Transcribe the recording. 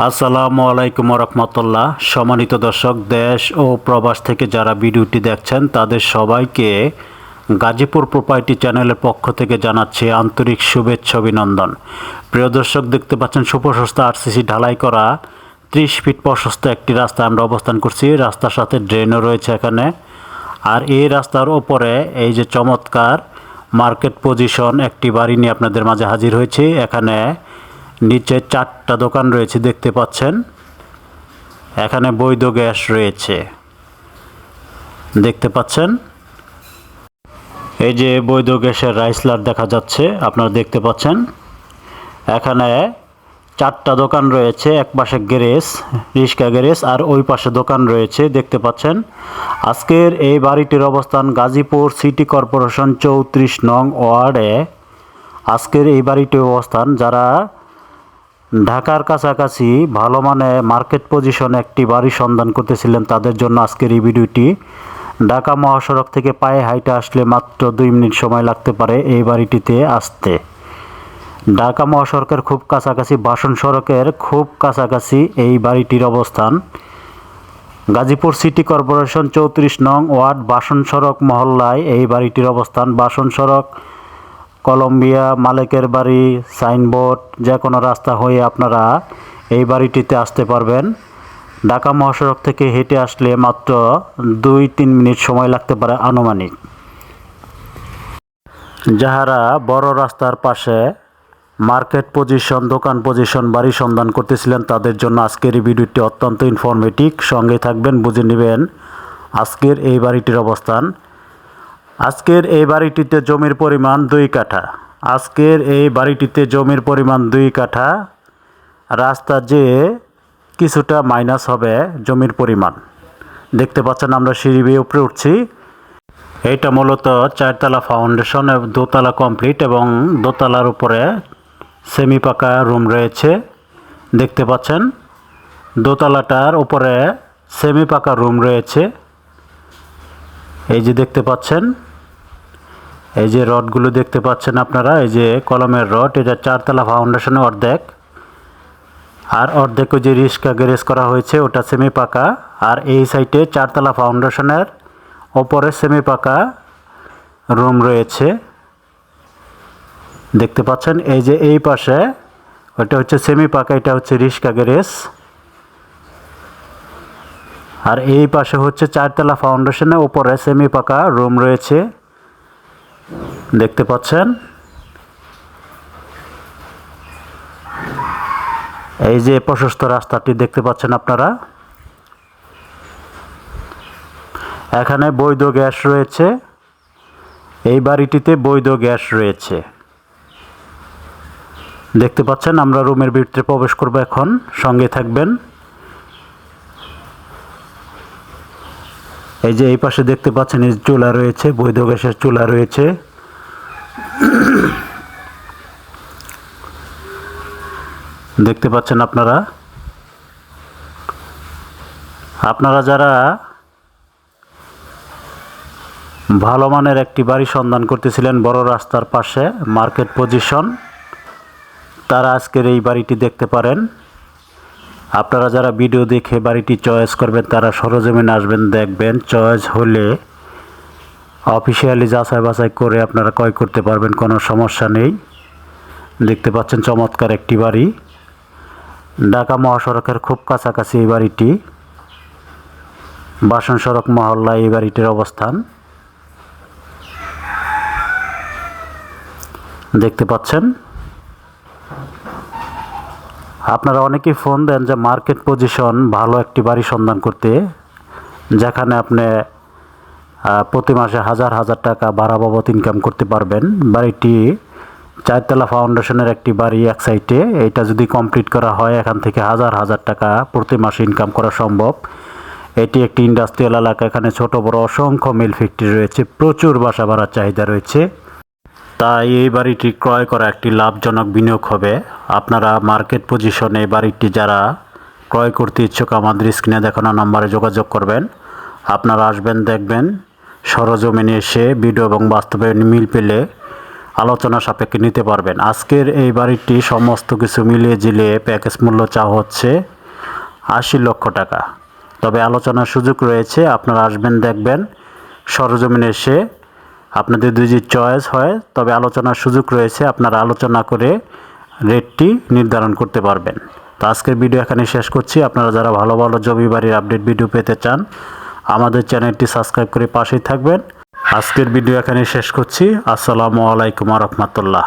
আসসালামু আলাইকুম রহমতুল্লাহ সম্মানিত দর্শক, দেশ ও প্রবাস থেকে যারা ভিডিওটি দেখছেন, তাদের সবাইকে গাজীপুর প্রোপার্টি চ্যানেলের পক্ষ থেকে জানাচ্ছি আন্তরিক শুভেচ্ছা, অভিনন্দন। প্রিয় দর্শক, দেখতে পাচ্ছেন সুপ্রশস্ত আরসিসি ঢালাই করা ত্রিশ ফিট প্রশস্ত একটি রাস্তা আমরা অবস্থান করছি। রাস্তার সাথে ড্রেনও রয়েছে এখানে। আর এই রাস্তার ওপরে এই যে চমৎকার মার্কেট পজিশন, একটি বাড়ি নিয়ে আপনাদের মাঝে হাজির হয়েছি। এখানে নিচে চারটা দোকান রয়েছে, দেখতে পাচ্ছেন। এখানে বৈধ গ্যাস রয়েছে। দেখতে পাচ্ছেন? এই যে বৈধ গ্যাসের রাইসলার দেখা যাচ্ছে, আপনারা দেখতে পাচ্ছেন। এখানে চারটা দোকান রয়েছে, এক পাশে গ্যারেজ রিক্সা গ্যারেজ, আর ওই পাশে দোকান রয়েছে, দেখতে পাচ্ছেন। আজকের এই বাড়িটির অবস্থান গাজীপুর সিটি কর্পোরেশন চৌত্রিশ নং ওয়ার্ডে। আজকের এই বাড়িটির অবস্থান, যারা ঢাকার কাছাকাছি ভালো মানে মার্কেট পজিশনে একটি বাড়ি সন্ধান করতেছিলেন। তাদের জন্য আজকের এই ভিডিওটি ঢাকা মহাসড়ক থেকে পায়ে হাইটে আসলে মাত্র দুই মিনিট সময় লাগতে পারে এই বাড়িটিতে আসতে। ঢাকা মহাসড়কের খুব কাছাকাছি, বাসন সড়কের খুব কাছাকাছি এই বাড়িটির অবস্থান। গাজীপুর সিটি কর্পোরেশন চৌত্রিশ নং ওয়ার্ড বাসন সড়ক মহল্লায় এই বাড়িটির অবস্থান। বাসন সড়ক কলম্বিয়া মালিকের বাড়ি, সাইনবোর্ড যে কোনো রাস্তা হয়ে আপনারা এই বাড়িটিতে আসতে পারবেন। ঢাকা মহাসড়ক থেকে হেঁটে আসলে মাত্র দুই তিন মিনিট সময় লাগতে পারে আনুমানিক। যাহারা বড় রাস্তার পাশে মার্কেট পজিশন, দোকান পজিশন, বাড়ি সন্ধান করতেছিলেন, তাদের জন্য আজকের এই ভিডিওটি অত্যন্ত ইনফরমেটিভ সঙ্গে থাকবেন, বুঝে নেবেন আজকের এই বাড়িটির অবস্থান। আজকের এই বাড়িটিতে জমির পরিমাণ দুই কাঠা। আজকের এই বাড়িটিতে জমির পরিমাণ দুই কাঠা। রাস্তা যে কিছুটা মাইনাস হবে জমির পরিমাণ। দেখতে পাচ্ছেন আমরা সিঁড়ি বেয়ে উপরে উঠছি। এটা মূলত চারতলা ফাউন্ডেশন, দোতলা কমপ্লিট এবং দোতলার উপরে সেমি পাকা রুম রয়েছে। দেখতে পাচ্ছেন দোতলাটার উপরে সেমি পাকা রুম রয়েছে। এই যে দেখতে পাচ্ছেন, এই যে রডগুলো দেখতে পাচ্ছেন আপনারা, এই যে কলমের রড, এটা চারতলা ফাউন্ডেশনে অর্ধেক। আর অর্ধেক ওই যে রিস্কা গ্যারেজ করা হয়েছে, ওটা সেমি পাকা। আর এই সাইডে চারতলা ফাউন্ডেশনের ওপরে সেমি পাকা রুম রয়েছে। দেখতে পাচ্ছেন, এই যে এই পাশে, ওটা হচ্ছে সেমি পাকা, এটা হচ্ছে রিস্কা গ্যারেজ। আর এই পাশে হচ্ছে চারতলা ফাউন্ডেশনের উপরে সেমি পাকা রুম রয়েছে। দেখতে পাচ্ছেন? এই যে প্রশস্ত রাস্তাটি দেখতে পাচ্ছেন আপনারা? এখানে বৈধ গ্যাস রয়েছে। এই বাড়িটিতে বৈধ গ্যাস রয়েছে। দেখতে পাচ্ছেন আমরা রুমের ভিতরে প্রবেশ করব এখন। সঙ্গে থাকবেন। এই যে এই পাশে দেখতে পাচ্ছেন এই চুলা রয়েছে, বৈধ গ্যাসের চুলা রয়েছে। দেখতে পাচ্ছেন আপনারা? আপনারা যারা ভালো মানের একটি বাড়ি সন্ধান করতেছিলেন বড় রাস্তার পাশে, মার্কেট পজিশন, তারা আজকের এই বাড়িটি দেখতে পারেন। আপনারা যারা ভিডিও দেখে বাড়িটি চয়েস করবেন, তারা সরজমিনে আসবেন, দেখবেন চয়েস হলে অফিসিয়ালি যাচাই বাছাই করে আপনারা ক্রয় করতে পারবেন, কোনো সমস্যা নেই। দেখতে পাচ্ছেন চমৎকার একটি বাড়ি। ঢাকা মহাসড়কের খুব কাছাকাছি এই বাড়িটি। বাসন সড়ক মহল্লা এই বাড়িটির অবস্থান। দেখতে পাচ্ছেন আপনারা অনেকেই ফোন দেন যে মার্কেট পজিশন ভালো একটি বাড়ি সন্ধান করতে, যেখানে আপনি প্রতি মাসে হাজার হাজার টাকা ভাড়া বাবদ ইনকাম করতে পারবেন। বাড়িটি চারতলা ফাউন্ডেশনের একটি বাড়ি এক সাইডে এটা যদি কমপ্লিট করা হয়, এখান থেকে হাজার হাজার টাকা প্রতি মাসে ইনকাম করা সম্ভব। এটি একটি ইন্ডাস্ট্রিয়াল এলাকা, এখানে ছোট বড় অসংখ্য মিল ফ্যাক্টরি রয়েছে। প্রচুর বাসা ভাড়ার চাহিদা রয়েছে। তাই এই বাড়িটি ক্রয় করা একটি লাভজনক বিনিয়োগ হবে। আপনারা মার্কেট পজিশনে এই বাড়িটি যারা ক্রয় করতে ইচ্ছুক আমাদের স্ক্রিনে দেখানো নম্বরে যোগাযোগ করবেন। আপনারা আসবেন, দেখবেন, সরজমিনে এসে ভিডিও এবং বাস্তবে মিল পেলে আলোচনা সাপেক্ষে নিতে পারবেন। আজকের এই বাড়িটি সমস্ত কিছু মিলিয়ে জিলিয়ে প্যাকেজ মূল্য চা হচ্ছে আশি লক্ষ টাকা। তবে আলোচনার সুযোগ রয়েছে, আপনারা আসবেন, দেখবেন, সরজমিনে এসে আপনাদের যদি চয়েস হয়, তবে আলোচনার সুযোগ রয়েছে, আপনারা আলোচনা করে রেটটি নির্ধারণ করতে পারবেন। তো আজকের ভিডিও এখানে শেষ করছি। আপনারা যারা ভালো ভালো জমি বাড়ির আপডেট ভিডিও পেতে চান, আমাদের চ্যানেলটি সাবস্ক্রাইব করে পাশেই থাকবেন। আজকের ভিডিও এখানে শেষ করছি। আসসালামু আলাইকুম রহমতুল্লাহ।